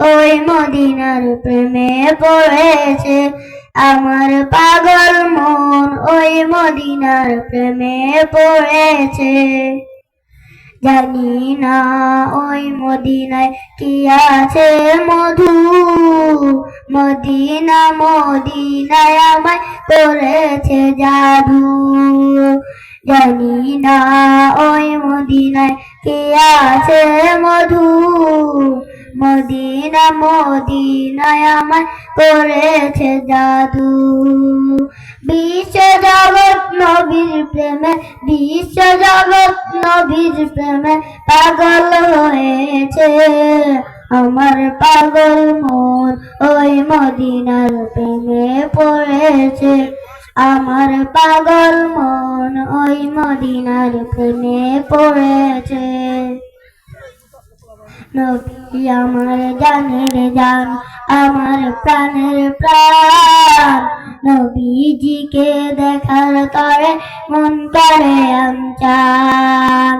ওই মদিনার প্রেমে পড়েছে আমার পাগল মন। ওই মদিনার প্রেমে পড়েছে। জানি না ওই মদিনায় কি আছে মধু। মদিনা, মদিনায় আমায় করেছে জাদু। জানি না ওই মদিনায় কি আছে মধু। মদিনা, মদিনায় আমায় করেছে জাদু। বিশ্ব জগৎ নবীর প্রেমে, বিশ্ব জগৎ নবীর প্রেমে পাগল হয়েছে। আমার পাগল মন ওই মদিনার প্রেমে পড়েছে। আমার পাগল মন ওই মদিনার প্রেমে পড়েছে। নবী আমার জানের জান, আমার প্রাণের প্রাণ? নবীজিকে দেখার তরে মন করে আমচান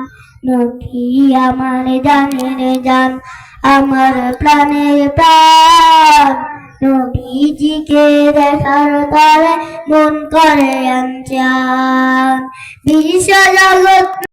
নবী আমার জানের জান, আমার প্রাণের প্রাণ। নবীজিকে দেখার তরে মন করে আমচান বিশ্ব জগৎ